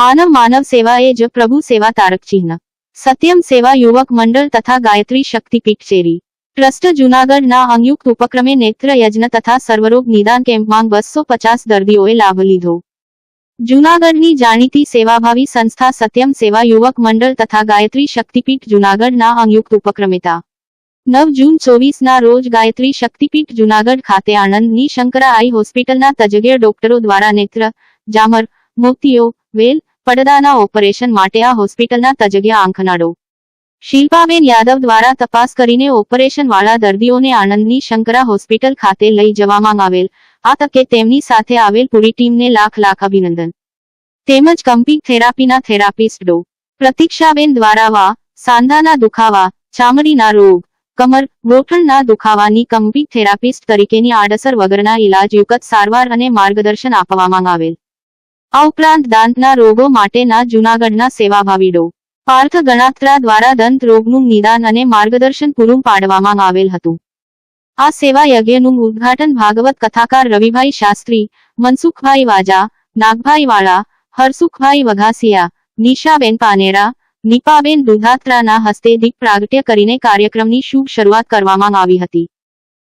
માનવ માનવ સેવા એ જ પ્રભુ સેવા તારક ચિહ્ન. સત્યમ સેવા યુવક મંડળ તથા ગાયત્રી શક્તિપીઠ ચેરી. ટ્રસ્ટ જૂનાગઢના સંયુક્ત ઉપક્રમે નેત્ર યજ્ઞ તથા સર્વરોગ નિદાન કેમ્પમાં બસો પચાસ દર્દીઓએ લાભ લીધો. જૂનાગઢની જાણીતી સેવાભાવી સંસ્થા સત્યમ સેવા યુવક મંડળ તથા ગાયત્રી શક્તિપીઠ જૂનાગઢના સંયુક્ત ઉપક્રમેતા નવ જૂન ચોવીસના રોજ ગાયત્રી શક્તિપીઠ જુનાગઢ ખાતે આણંદની શંકરા આઈ હોસ્પિટલના તજજ્ઞ ડોક્ટરો દ્વારા નેત્ર, જામર, મોતીઓ, વેલ પડદાના ઓપરેશન માટે આ હોસ્પિટલના તજજ્ઞ આંખનાડો શિલ્પાબેન યાદવ દ્વારા તપાસ કરીને ઓપરેશન વાળા દર્દીઓને આણંદની શંકરા હોસ્પિટલ ખાતે લઈ જવામાં આવેલ, આ તકે તેમની સાથે આવેલ પૂરી ટીમને લાખ લાખ અભિનંદન. તેમજ કંપી થેરાપીના થેરાપિસ્ટ ડો. પ્રતીક્ષાબેન દ્વારા વા, સાંધાના દુખાવા, ચામડીના રોગ, કમર, ગોઠણના દુખાવાની કંપી થેરાપિસ્ટ તરીકેની આડઅસર વગરના ઇલાજ યુકત સારવાર અને માર્ગદર્શન આપવામાં આવેલ. આ ઉપરાંત દાંતના રોગો માટેના જૂનાગઢના સેવાભાવી ડો પાર્થ ગણાત્રા દ્વારા દંત રોગનું નિદાન અને માર્ગદર્શન પૂરું પાડવામાં આવેલ હતું. આ સેવા યજ્ઞનું ઉદ્ઘાટન ભાગવત કથાકાર રવિભાઈ શાસ્ત્રી, મનસુખભાઈ વાજા, નાગભાઈ વાળા, હરસુખભાઈ વઘાસિયા, નિશાબેન પાનેરા, નીપાબેન દુધાત્રાના હસ્તે દીપ પ્રાગટ્ય કરીને કાર્યક્રમની શુભ શરૂઆત કરવામાં આવી હતી.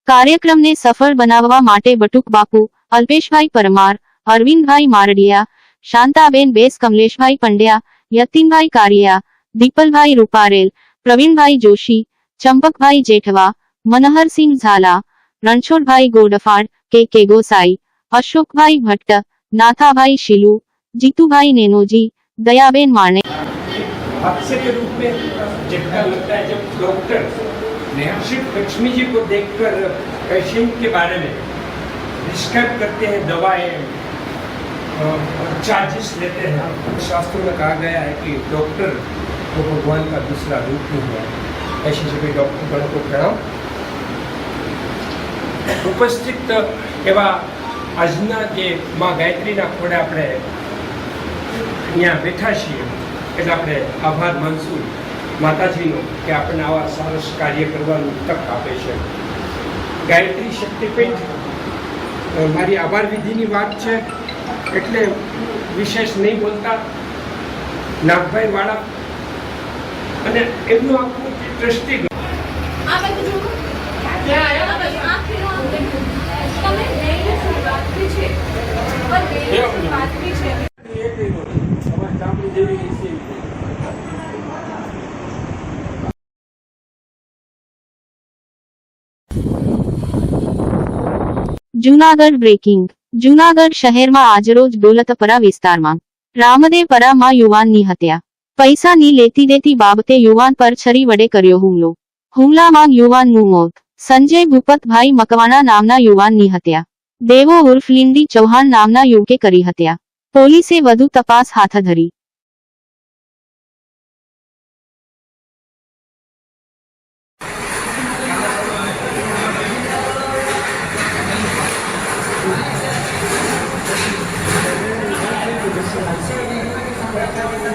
કાર્યક્રમને સફળ બનાવવા માટે બટુક બાપુ, અલ્પેશભાઈ પરમાર અરવિંદભાઈ મારડિયા શાંતાબેન બેસ કમલેશભાઈ પંડ્યા યતિનભાઈ કારિયા દીપલભાઈ રૂપારેલ પ્રવીણભાઈ જોશી ચંપકભાઈ જેઠવા મનહરસિંહ ઝાલા રણછોડભાઈ ગોડફાડ કે કે ગોસાઈ અશોકભાઈ ભટ્ટ નાથાભાઈ શિલુ જીતુભાઈ नेनोजी दयाबेन माने हादसे के रूप में झटका लगता है जब डॉक्टर सिर्फ लक्ष्मी जी को देखकर पेशेंट के बारे में प्रिस्क्राइब करते हैं दवाएं चार्जेस लेते हैं शास्त्रों में कहा गया है कि डॉक्टर को भगवान का दूसरा रूप नहीं है ऐसे सभी डॉक्टर गणों को प्रणाम ઉપસ્થિત એવા આજના જે માં ગાયત્રીના ખોડે આપણે અહીંયા બેઠા છીએ એટલે આપણે આભાર માનશું માતાજીનો કે આપણને આવા સરસ કાર્ય કરવાનું તક આપે છે ગાયત્રી શક્તિપીઠ અ, મારી આભાર વિધિની વાત છે એટલે વિશેષ નહીં બોલતા. નાગભાઈ વાળા. અને એમનું આખું ટ્રસ્ટી. જૂનાગઢ બ્રેકિંગ. જૂનાગઢ શહેરમાં આજરોજ દોલતપરા વિસ્તારમાં રામદેપરામાં યુવાનની હત્યા. પૈસાની લેતી દેતી બાબતે યુવાન પર છરી વડે કર્યો હુમલો. હુમલામાં યુવાનનું મોત. સંજય ભૂપતભાઈ મકવાણા નામના યુવાનની હત્યા. દેવો ઉર્ફ લિંડી ચૌહાણ નામના યુવકે કરી હત્યા. પોલીસે વધુ તપાસ હાથ ધરી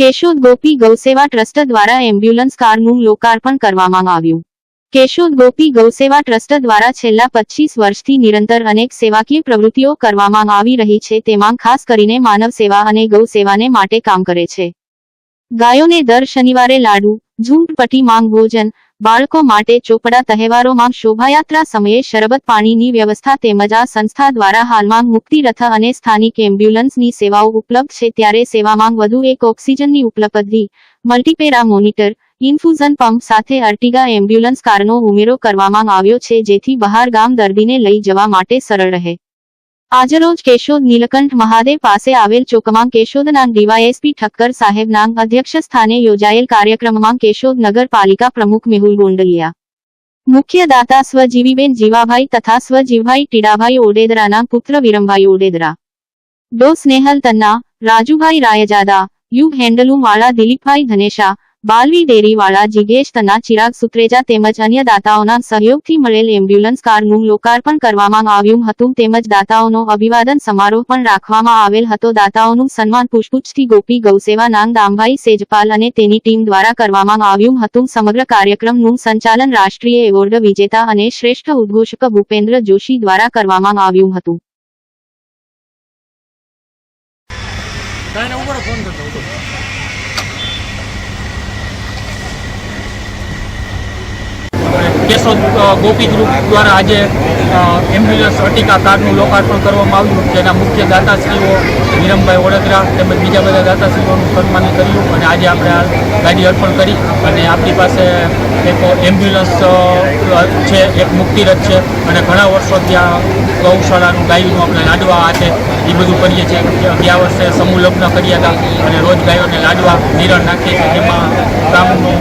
કેશોદ ગોપી ગૌસેવા ટ્રસ્ટ દ્વારા એમ્બ્યુલન્સ કારનું લોકાર્પણ કરવામાં આવ્યું. કેશોદ ગોપી ગૌસેવા ટ્રસ્ટ દ્વારા છેલ્લા પચીસ વર્ષથી નિરંતર અનેક સેવાકીય પ્રવૃત્તિઓ કરવામાં આવી રહી છે, તેમાં ખાસ કરીને માનવ સેવા અને ગૌ સેવાને માટે કામ કરે છે. ગાયોને દર શનિવારે લાડુ ઝૂંટપટ્ટી માંગ, ભોજન બાળકો માટે ચોપડા તહેવારોમાં શોભાયાત્રા સમયે શરબત, પાણીની વ્યવસ્થા તેમજ આ સંસ્થા દ્વારા હાલમાં મુક્તિ રથ અને સ્થાનિક એમ્બ્યુલન્સની સેવાઓ ઉપલબ્ધ છે. ત્યારે સેવામાં વધુ એક ઓક્સિજનની ઉપલબ્ધિ, મલ્ટીપેરા મોનિટર, ઇન્ફ્યુઝન પંપ સાથે અર્ટિગા એમ્બ્યુલન્સ કારનો ઉમેરો કરવામાં આવ્યો છે, જેથી બહાર ગામ દર્દીને લઈ જવા માટે સરળ રહે. આજરોજ કેશોદ નીલકંઠ મહાદેવ પાસે આવેલ ચોકમાં કેશોદના ડીવાયએસપી ઠક્કર સાહેબના અધ્યક્ષ સ્થાને યોજાયેલ કાર્યક્રમમાં કેશોદ નગરપાલિકા પ્રમુખ મેહુલ ગોંડલિયા મુખ્ય દાતા સ્વજીવીબેન જીવાભાઈ તથા સ્વજીવભાઈ ટીડાભાઈ ઓડેદરાના પુત્ર વિરમભાઈ ઓડેદરા ડો સ્નેહલ તન્ના રાજુભાઈ રાયજાદા યુગ હેન્ડલુમ વાળા દિલીપભાઈ ધનેશા બાલવી ડેરીવાળા જીગેશ તન્ના ચિરાગ સુત્રેજા તેમજ અન્ય દાતાઓના સહયોગથી મળેલ એમ્બ્યુલન્સ કારનું લોકાર્પણ કરવામાં આવ્યું હતું તેમજ દાતાઓનો અભિવાદન સમારોહ પણ રાખવામાં આવેલ હતો. દાતાઓનું સન્માન પુષ્પુચ્છથી ગોપી ગૌસેવા નાંગ દામભાઈ સેજપાલ અને તેની ટીમ દ્વારા કરવામાં આવ્યું હતું. સમગ્ર કાર્યક્રમનું સંચાલન રાષ્ટ્રીય એવોર્ડ વિજેતા અને શ્રેષ્ઠ ઉદ્ઘોષક ભૂપેન્દ્ર જોશી દ્વારા કરવામાં આવ્યું હતું. ફોન કરતો હતો કેશોદ ગોપી ગ્રુપ દ્વારા આજે એમ્બ્યુલન્સ અટિકા કાર્ડનું લોકાર્પણ કરવામાં આવ્યું જેના મુખ્ય દાતાશ્રીઓ વિરમભાઈ વડોદરા તેમજ બીજા બધા દાતાશ્રીઓનું સન્માન કર્યું અને આજે આપણે આ ગાડી અર્પણ કરી અને આપણી પાસે એક એમ્બ્યુલન્સ છે, એક મુક્તિરથ છે અને ઘણા વર્ષોથી આ ગૌશાળાનું ગાયનું આપણે લાડવા આ છે એ બધું કરીએ છીએ. ગયા વર્ષે સમૂહ લગ્ન કર્યા હતા અને રોજ ગાયોને લાડવા, નિરણ નાખીએ છીએ જેમાં ગામનો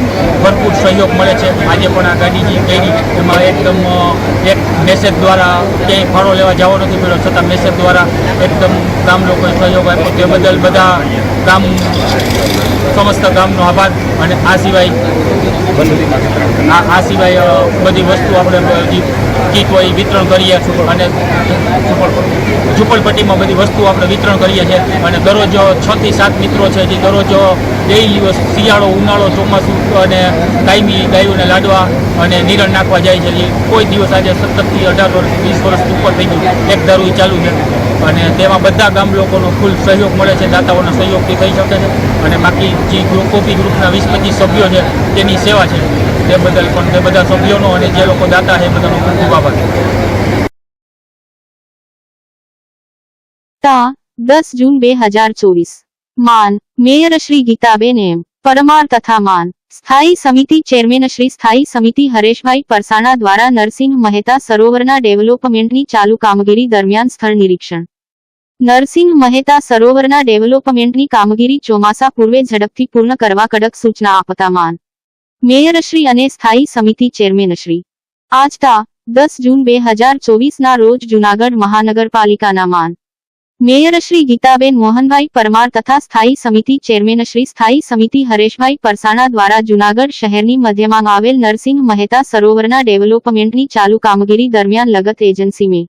ભરપૂર સહયોગ મળે છે. આજે પણ આ ગાડી જે કરી એમાં એકદમ એક મેસેજ દ્વારા ક્યાંય ફાળો લેવા જવો નથી પડ્યો છતાં મેસેજ દ્વારા એકદમ ગામ લોકોએ સહયોગ આપ્યો. તે બદલ બધા ગામ, સમસ્ત ગામનો આભાર. અને આ સિવાય, આ આ સિવાય બધી વસ્તુ આપણે કીટ હોય વિતરણ કરીએ અને ઝૂંપડપટ્ટીમાં બધી વસ્તુ આપણે વિતરણ કરીએ છીએ અને દરરોજ છ થી સાત મિત્રો છે જે દરરોજ ડેઈલી શિયાળો, ઉનાળો, ચોમાસું અને કાયમી ગાયોને લાડવા અને નિરણ નાખવા જાય છે. કોઈ દિવસ આજે સત્તરથી અઢાર વર્ષ વીસ વર્ષ ઉપર થઈ ગયું. એક દારૂ ચાલુ છે. અને તેમાં બધા ગામ લોકોનો ફૂલ સહયોગ મળે છે. દાતાઓના સહયોગથી થઈ શકે છે. અને બાકી જે કોપી ગ્રુપના વીસ પચીસ સભ્યો છે, તેની સેવા છે. તે બદલ પણ તે બધા સભ્યોનો અને જે લોકો દાતા છે બધાનો ખૂબ ખૂબ આભાર. તા, દસ જૂન બે હજાર ચોવીસ. માન, મેયર શ્રી ગીતાબેન એમ. પરમાર તથા માન. સ્થાયી સમિતિ ચેરમેન શ્રી સ્થાયી સમિતિ હરેશભાઈ પરસાણા દ્વારા નરસિંહ મહેતા સરોવરના ડેવલપમેન્ટની ચાલુ કામગીરી દરમિયાન સ્થળ નિરીક્ષણ. નરસિંહ મહેતા સરોવરના ડેવલપમેન્ટની કામગીરી ચોમાસા પૂર્વે ઝડપથી પૂર્ણ કરવા કડક સૂચના આપતા માન. મેયરશ્રી અને સ્થાયી સમિતિ ચેરમેનશ્રી આજતા દસ જૂન બે હજાર ચોવીસના રોજ જૂનાગઢ મહાનગરપાલિકાના માન. મેયર શ્રી ગીતાબેન મોહનભાઈ પરમાર તથા સ્થાયી સમિતિ ચેરમેન શ્રી સ્થાયી સમિતિ હરેશભાઈ પરસાણા દ્વારા જૂનાગઢ શહેરની મધ્યમાં આવેલ નરસિંહ મહેતા સરોવરના ડેવલપમેન્ટની ચાલુ કામગીરી દરમિયાન લગત એજન્સી મે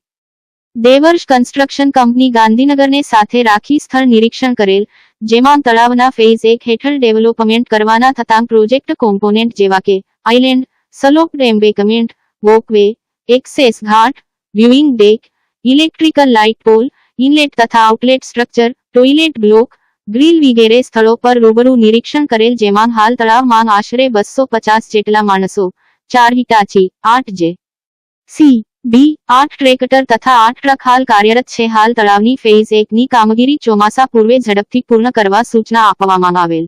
દેવર્ષ કન્સ્ટ્રક્શન કંપની ગાંધીનગરને સાથે રાખી સ્થળ નિરીક્ષણ કરેલ, જેમાં તળાવના ફેઝ એક હેઠળ ડેવલપમેન્ટ કરવાના થતાં પ્રોજેક્ટ કોમ્પોનેન્ટ જેવા કે island slope embankment, walkway, access ghat, viewing deck, electrical light pole inlet તથા outlet structure, toilet block, grill વગેરે સ્થળો પર રૂબરૂ નિરીક્ષણ કરેલ જેમાં હાલ તળાવમાં આશરે બસો પચાસ જેટલા માણસો. ચાર હિટાચી, આઠ જે. સી બી આઠ ટ્રેક્ટર તથા આઠ ટ્રક હાલ કાર્યરત છે. હાલ તળાવની ફેઝ એકની કામગીરી ચોમાસા પૂર્વે ઝડપથી પૂર્ણ કરવા સૂચના આપવામાં આવેલ.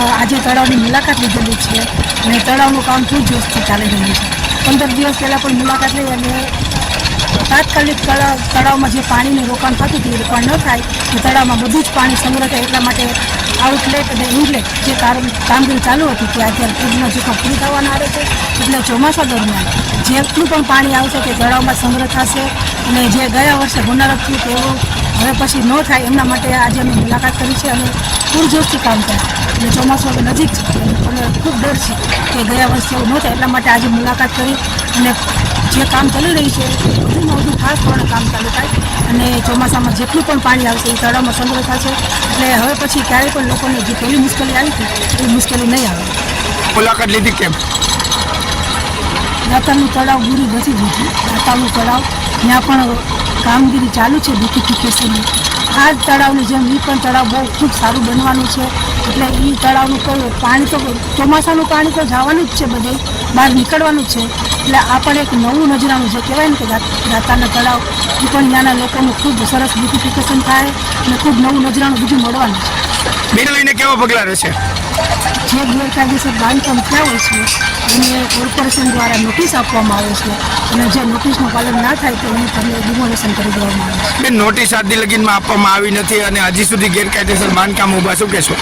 આજે તળાવની મુલાકાત લીધેલી છે અને તળાવનું કામ પૂરજોશથી ચાલી રહ્યું છે. પંદર દિવસ પહેલાં પણ મુલાકાત લઈ અને તાત્કાલિક તળાવ તળાવમાં જે પાણીનું રોકાણ થતું હતું, એ રોકાણ ન થાય તો તળાવમાં બધું જ પાણી સંગ્રહ થાય એટલા માટે આઉટલેટ અને ઇનલેટ જે કામ કામગીરી ચાલુ હતી, તે અત્યારે પૂરના જોખમ પૂરી થવાના આવે છે. એટલે ચોમાસા દરમિયાન જેટલું પણ પાણી આવશે તે તળાવમાં સંગ્રહ થશે અને જે ગયા વર્ષે હોનારત થયું તેવું હવે પછી ન થાય, એમના માટે આજે અમે મુલાકાત કરી છે અને પૂરજોશથી કામ થાય એટલે ચોમાસું હવે નજીક છે. અને ખૂબ ડર છે કે ગયા વર્ષે એવું નહોતા એટલા માટે આજે મુલાકાત કરી અને જે કામ ચાલી રહ્યું છે વધુમાં વધુ ખાસ પણ કામ ચાલુ થાય. અને ચોમાસામાં જેટલું પણ પાણી આવશે એ તળાવમાં સંગ્રહ થશે. એટલે હવે પછી ક્યારેય પણ લોકોને જે પહેલી મુશ્કેલી આવી હતી એ મુશ્કેલી નહીં આવે. મુલાકાત લીધી કેમ? દાતાનું તળાવ પૂરું બચી ગયું છે દાતારનું તળાવ ત્યાં પણ કામગીરી ચાલુ છે બ્યુટિફિકેશનની આ જ તળાવની જેમ એ પણ તળાવ બહુ ખૂબ સારું બનવાનું છે. એટલે એ તળાવનું પાણી તો ચોમાસાનું પાણી તો જવાનું જ છે બધે. બહાર નીકળવાનું જ છે. એટલે આ પણ એક નવું નજરાનું છે. કહેવાય ને કે દાતાના તળાવ એ પણ ત્યાંના લોકોનું ખૂબ સરસ બ્યુટિફિકેશન થાય અને ખૂબ નવું નજરાનું બીજું મળવાનું છે. બેને લઈને કેવા પગલાં રહેશે? જે ગેરકાયદેસર બાંધકામ થયા હોય છે. એને કોર્પોરેશન દ્વારા નોટિસ આપવામાં આવે છે અને જે નોટિસનું પાલન ના થાય તો એની તમને ડિમોલેશન કરી દેવામાં આવે છે. નોટિસ આદિ લગીનમાં આપવામાં આવી નથી અને હજી સુધી ગેરકાયદેસર બાંધકામ ઊભા શું કહેશો?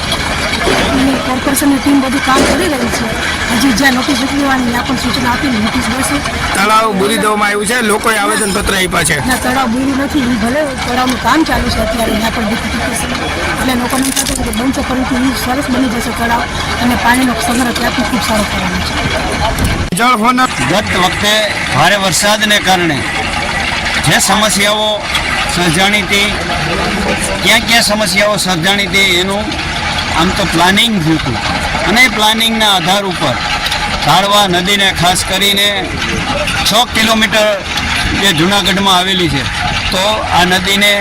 કોર્પોરેશનની ટીમ બધું કામ કરી રહી છે. હજી જ્યાં નોટિસ ઉકલવાની ત્યાં પણ સૂચના આપીને નોટિસ દેશે તળાવ બુરી દેવામાં આવ્યું છે લોકોએ આવેદનપત્ર આપ્યા છે. ના તળાવ બુરી નથી એ ભલે તળાવનું કામ ચાલુ છે અત્યારે ત્યાં પણ બ્યુટિફિકેશન એટલે લોકોને એમ થતું કે બનશે ફરીથી સરસ બની જશે તળાવ અને પાણીનો સંગ્રહ ત્યાંથી ખૂબ સારો કરવાનો છે. ગત વખતે ભારે વરસાદને કારણે જે સમસ્યાઓ સર્જાણી હતી ક્યાં ક્યાં સમસ્યાઓ સર્જાણી હતી એનું આમ તો પ્લાનિંગ થયું હતું. અને એ પ્લાનિંગના આધાર ઉપર કાળવા નદીને ખાસ કરીને છ કિલોમીટર જે જૂનાગઢમાં આવેલી છે તો આ નદીને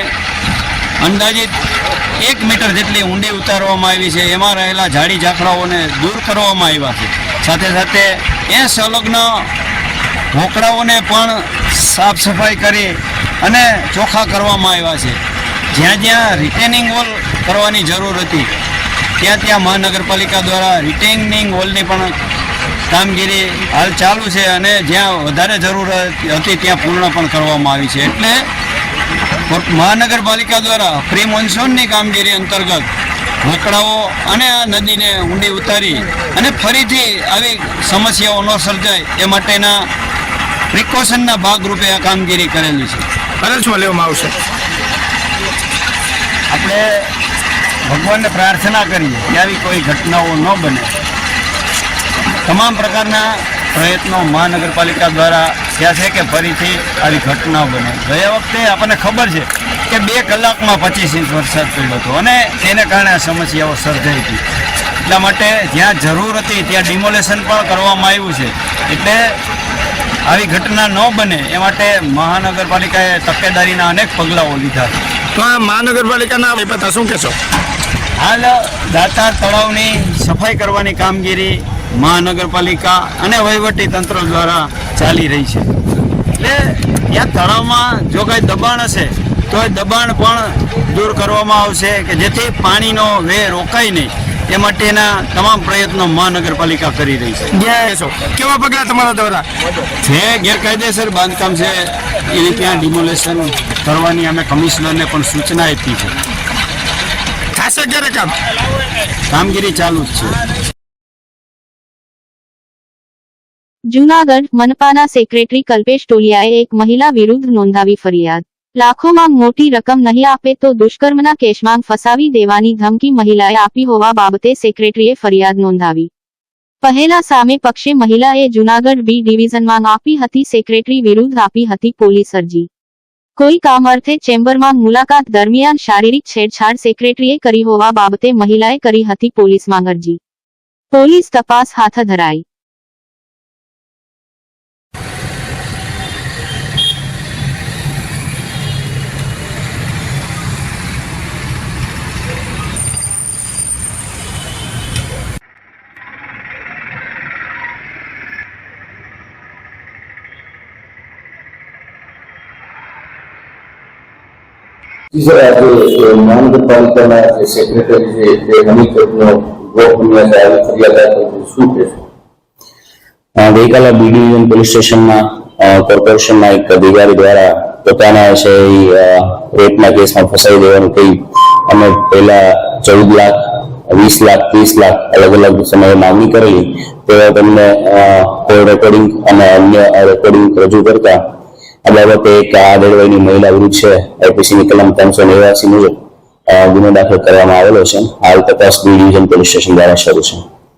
અંદાજિત એક મીટર જેટલી ઊંડી ઉતારવામાં આવી છે. એમાં રહેલા ઝાડી ઝાખરાઓને દૂર કરવામાં આવ્યા છે. સાથે સાથે એ સંલગ્ન ઢોકળાઓને પણ સાફ સફાઈ કરી અને ચોખ્ખા કરવામાં આવ્યા છે. જ્યાં જ્યાં રિટેનિંગ વોલ કરવાની જરૂર હતી, ત્યાં ત્યાં મહાનગરપાલિકા દ્વારા રિટેનિંગ વોલની પણ કામગીરી હાલ ચાલુ છે અને જ્યાં વધારે જરૂર હતી, ત્યાં પૂર્ણ પણ કરવામાં આવી છે. એટલે મહાનગરપાલિકા દ્વારા પ્રી મોન્સૂનની કામગીરી અંતર્ગત વકડાઓ અને આ નદીને ઊંડી ઉતારી અને ફરીથી આવી સમસ્યાઓ ન સર્જાય એ માટેના પ્રિકોશનના ભાગરૂપે આ કામગીરી કરેલી છે. ફરજમાં લેવામાં આવશે? આપણે ભગવાનને પ્રાર્થના કરીએ કે આવી કોઈ ઘટનાઓ ન બને. તમામ પ્રકારના પ્રયત્નો મહાનગરપાલિકા દ્વારા થયા છે કે ફરીથી આવી ઘટના બને. ગયા વખતે આપણને ખબર છે કે બે કલાકમાં પચીસ ઇંચ વરસાદ પડ્યો હતો અને એને કારણે આ સમસ્યાઓ સર્જાઈ હતી. એટલા માટે જ્યાં જરૂર હતી ત્યાં ડિમોલેશન પણ કરવામાં આવ્યું છે. એટલે આવી ઘટના ન બને એ માટે મહાનગરપાલિકાએ તકેદારીના અનેક પગલાઓ લીધા. તો આ મહાનગરપાલિકાના શું કહેશો? હાલ દાતાર તળાવની સફાઈ કરવાની કામગીરી મહાનગરપાલિકા અને વહીવટી તંત્ર દ્વારા ચાલી રહી છે. એટલે ત્યાં તળાવમાં જો કાંઈ દબાણ હશે તો એ દબાણ પણ દૂર કરવામાં આવશે કે જેથી પાણીનો વે રોકાય નહીં. એ માટેના તમામ પ્રયત્નો મહાનગરપાલિકા કરી રહી છે. કેવા પગલા તમારા દ્વારા? જે ગેરકાયદેસર બાંધકામ છે એને ત્યાં ડિમોલેશન કરવાની અમે કમિશનરને પણ સૂચના આપી છે. ખાસે ક્યારે કામ? કામગીરી ચાલુ જ છે. જૂનાગઢ, મનપાના સેક્રેટરી કલ્પેશ ટોલિયાએ એક મહિલા વિરુદ્ધ નોંધાવી ફરિયાદ. લાખોમાં મોટી રકમ નહીં આપે તો દુષ્કર્મના કેશમાં ફસાવી દેવાની ધમકી મહિલાએ આપી હોવા બાબતે સેક્રેટરીએ ફરિયાદ નોંધાવી. પહેલા સામે પક્ષે મહિલાએ જૂનાગઢ બી ડિવિઝનમાં આપી હતી સેક્રેટરી વિરુદ્ધ આપી હતી પોલીસ અરજી. કોઈ કામ અર્થે ચેમ્બરમાં મુલાકાત દરમિયાન શારીરિક છેડછાડ સેક્રેટરીએ કરી હોવા બાબતે મહિલાએ કરી હતી પોલીસમાં અરજી. પોલીસ તપાસ હાથ ધરાઈ. સર આજે મહાનગરપાલિકાના જે એક અધિકારી દ્વારા પોતાના છે રેપના કેસમાં ફસાઈ દેવાનું કહી, અમે પહેલા ચૌદ લાખ, વીસ લાખ, ત્રીસ લાખ અલગ અલગ સમયે માંગણી કરેલી. તેવા તમને કોલ રેકોર્ડિંગ અને અન્ય રેકોર્ડિંગ રજૂ કરતા આ બાબતે એક આ દેડવાઈની મહિલા વિરુદ્ધ છે. આઈપીસીની કલમ ત્રણસો નેવ્યાસી મુજબ ગુનો દાખલ કરવામાં આવેલો છે. હાલ તપાસ બી ડિવિઝન પોલીસ સ્ટેશન દ્વારા શરૂ છે.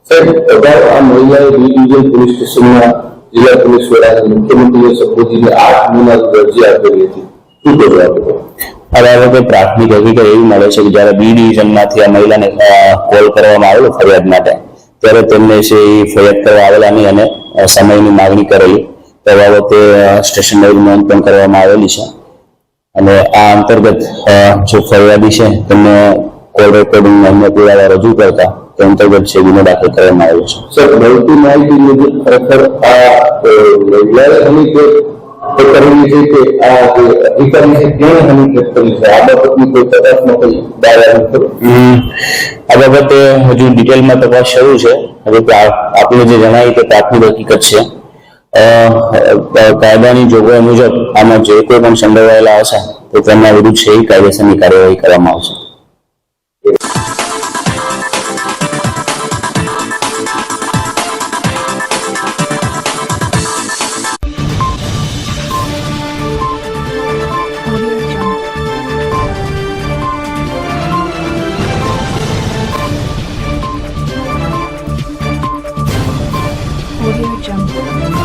સાહેબ આ મહિલાએ બી ડિવિઝન પોલીસ સ્ટેશનમાં જિલ્લા પોલીસ વડાને મુખ્યમંત્રીએ સંબોધીને આઠ મહિનાની અરજી આપેલી હતી. શું કહેવું આ બાબતે? પ્રાથમિક હકીકત એવી મળે છે કે જ્યારે બી ડિવિઝનમાંથી આ મહિલાને કોલ કરવામાં આવેલો ફરિયાદ માટે ત્યારે તેમને છે એ ફરિયાદ કરવા આવેલા નહીં અને સમયની માગણી કરેલી. તે બાબતે સ્ટેશન લેવલ નોંધ પણ કરવામાં આવેલી છે. અને આ અંતર્ગત જે ફરિયાદી છે તેમને કોલ રેકોર્ડિંગ અન્ય પુરાવા રજૂ કરતા તે અંતર્ગત છે ગુનો દાખલ કરવામાં આવ્યો છે. સર મળતી માહિતી મુજબ ખરેખર આ હનીફેર તો કરેલી છે કે આ જે અધિકારી છે તેને હનીફેર કરી છે? આ બાબતની કોઈ તપાસમાં કોઈ આ બાબતે હજુ ડિટેલમાં તપાસ શરૂ છે. હવે તો આ- આપને જે જણાવી તે પ્રાથમિક હકીકત છે. કાયદાની જોગવાઈ મુજબ આમાં જે કોઈ પણ સંડોવાયેલા હશે, તો તેમના વિરુદ્ધ છે કાયદેસરની કાર્યવાહી કરવામાં આવશે Audio Jungle.